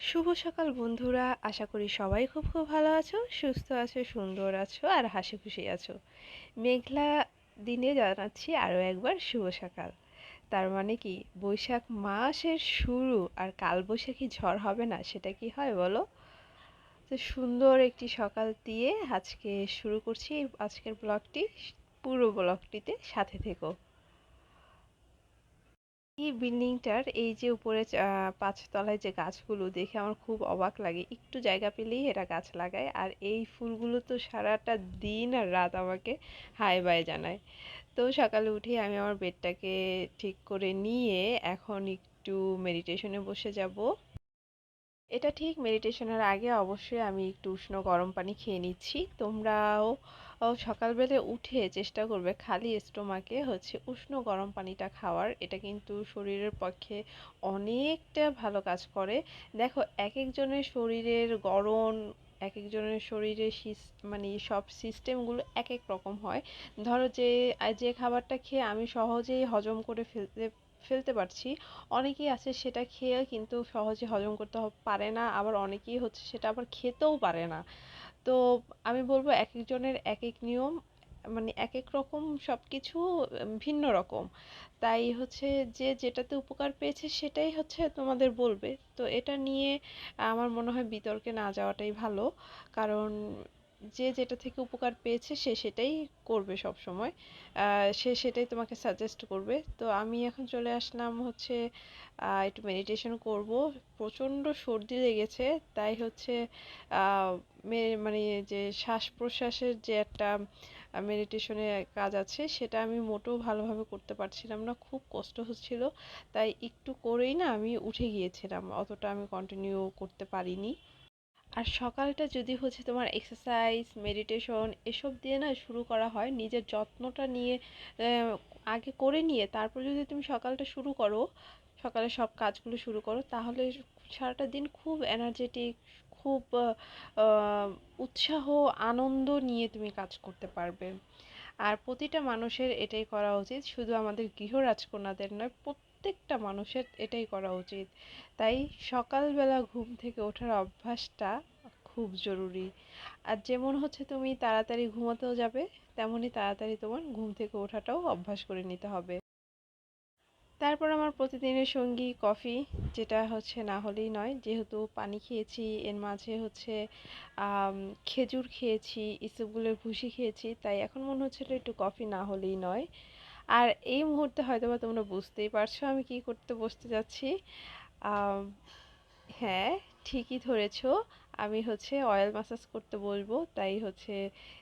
শুভ সকাল, বন্ধুরা। আশা করি সবাই খুব খুব ভালো আছো, সুস্থ আছো, সুন্দর আছো আর হাসি খুশি আছো। মেঘলা দিনে জানাচ্ছি আরও একবার শুভ সকাল। তার মানে কি, বৈশাখ মাসের শুরু আর কালবৈশাখী ঝড় হবে না, সেটা কি হয় বলো? তো সুন্দর একটি সকাল দিয়ে আজকে শুরু করছি আজকের ব্লগটি, পুরো ব্লগটিতে সাথে থেকো। এই বিল্ডিংটার এই যে উপরে পাঁচতলায় যে গাছগুলো দেখে আমার খুব অবাক লাগে। একটু জায়গা পেলেই এরা গাছ লাগায় আর এই ফুলগুলো তো সারাটা দিন আর রাত আমাকে হাই বাই জানায়। তো সকালে উঠে আমি আমার বেডটাকে ঠিক করে নিয়ে এখন একটু মেডিটেশনে বসে যাব। এটা ঠিক মেডিটেশনের আগে অবশ্যই আমি একটু উষ্ণ গরম পানি খেয়ে নিচ্ছি। তোমরাও সকালবেলা উঠে চেষ্টা করবে খালি স্টোমাকে হচ্ছে উষ্ণ গরম পানিটা খাওয়ার। এটা কিন্তু শরীরের পক্ষে অনেকটা ভালো কাজ করে। দেখো এক একজনের শরীরের গরম এক একজনের শরীরে মানে সব সিস্টেমগুলো এক এক রকম হয়। ধরো যে যে খাবারটা খেয়ে আমি সহজেই হজম করে ফেলতে ফেলতে পারছি। অনেকেই আছে সেটা খেয়ে কিন্তু সহজে হজম করতে পারে না। আবার অনেকেই হচ্ছে সেটা আবার খেতেও পারে না। তো আমি বলব এক একজনের এক এক নিয়ম মানে এক এক রকম সব কিছু ভিন্ন রকম। তাই হচ্ছে যে যেটাতে উপকার পেয়েছে সেটাই হচ্ছে তোমাদের বলবে। তো এটা নিয়ে আমার মনে হয় বিতর্কে না যাওয়াটাই ভালো। কারণ যে যেটা থেকে উপকার পেয়েছে সে সেটাই করবে সব সময় সে সেটাই তোমাকে সাজেস্ট করবে। তো আমি এখন চলে আসলাম হচ্ছে একটু মেডিটেশন করব। প্রচণ্ড সর্দি লেগেছে, তাই হচ্ছে মানে যে শ্বাস প্রশ্বাসের যে একটা মেডিটেশনের কাজ আছে, সেটা আমি মোটেও ভালোভাবে করতে পারছিলাম না। খুব কষ্ট হচ্ছিল, তাই একটু করেই না আমি উঠে গিয়েছিলাম। অতটা আমি কন্টিনিউ করতে পারিনি। আর সকালটা যদি হচ্ছে তোমার এক্সারসাইজ মেডিটেশন এসব দিয়ে না শুরু করা হয়, নিজের যত্নটা নিয়ে আগে করে নিয়ে তারপর যদি তুমি সকালটা শুরু করো সকালে সব কাজগুলো শুরু করো, তাহলে সারাটা দিন খুব এনার্জেটিক খুব উৎসাহ, আনন্দ নিয়ে তুমি কাজ করতে পারবে। আর প্রতিটা মানুষের এটাই করা উচিত, শুধু আমাদের গৃহ রাজকন্যাদের নয় প্রত্যেকটা মানুষের এটাই করা উচিত। তাই সকালবেলা ঘুম থেকে ওঠার অভ্যাসটা খুব জরুরি। আর যেমন হচ্ছে তুমি তাড়াতাড়ি ঘুমাতেও যাবে তেমনই তাড়াতাড়ি তোমার ঘুম থেকে ওঠাটাও অভ্যাস করে নিতে হবে। তারপর আমার প্রতিদিনের সঙ্গী কফি, যেটা হচ্ছে না হলেই নয়, যেহেতু পানি খেয়েছি, এর মাঝে হচ্ছে খেজুর খেয়েছি, ইসবগুলের ভুসি খেয়েছি, তাই এখন মনে হচ্ছিল একটু কফি না হলেই নয়। আর এই মুহূর্তে হয়তো বা তোমরা বুঝতেই পারছ আমি কি করতে বসতে যাচ্ছি। হ্যাঁ ঠিকই ধরেছো। আমি হচ্ছে অয়েল মাসাজ করতে বলব, তাই হচ্ছে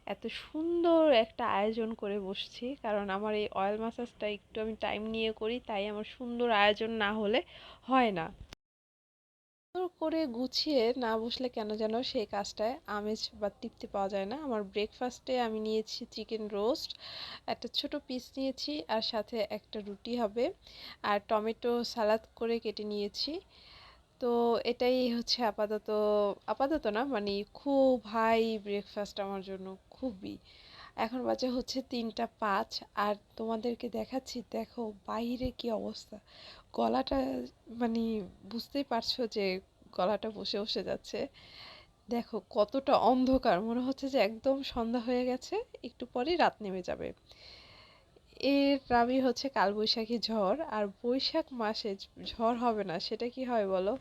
এত সুন্দর একটা আয়োজন করে বসছি। কারণ আমার এই অয়েল মাসাজটা একটু আমি টাইম নিয়ে করি, তাই আমার সুন্দর আয়োজন না হলে হয় না। করে গুছিয়ে না বসলে কেন যেন সেই কাজটায় আমেজ বা তৃপ্তি পাওয়া যায় না। আমার ব্রেকফাস্টে আমি নিয়েছি চিকেন রোস্ট একটা ছোট পিস নিয়েছি আর সাথে একটা রুটি হবে আর টমেটো সালাদ করে কেটে নিয়েছি। তো এটাই হচ্ছে আপাতত আপাতত না মানে খুব হাই ব্রেকফাস্ট আমার জন্য, খুবই। এখন বাজে হচ্ছে তিনটা পাঁচ আর তোমাদেরকে দেখাচ্ছি, দেখো বাইরে কি অবস্থা। গলাটা মানে বুঝতেই পারছ যে গলাটা বসে বসে যাচ্ছে। দেখো কতটা অন্ধকার, মনে হচ্ছে যে একদম সন্ধ্যা হয়ে গেছে, একটু পরেই রাত নেমে যাবে। এর নামই হচ্ছে কালবৈশাখী ঝড়, আর বৈশাখ মাসে ঝড় হবে না, সেটা কি হয় বলো?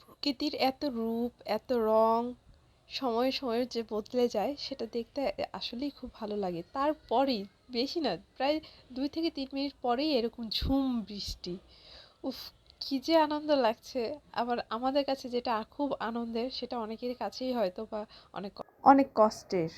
প্রকৃতির এত রূপ, এত রং সময়ে সময়ে যে বদলে যায়, সেটা দেখতে আসলেই খুব ভালো লাগে। তারপরেই, বেশি না, প্রায় দুই থেকে তিন মিনিট পরেই এরকম ঝুম বৃষ্টি। উফ, কী যে আনন্দ লাগছে। আবার আমাদের কাছে যেটা খুব আনন্দের, সেটা অনেকের কাছেই হয়তো বা অনেক অনেক কষ্টের।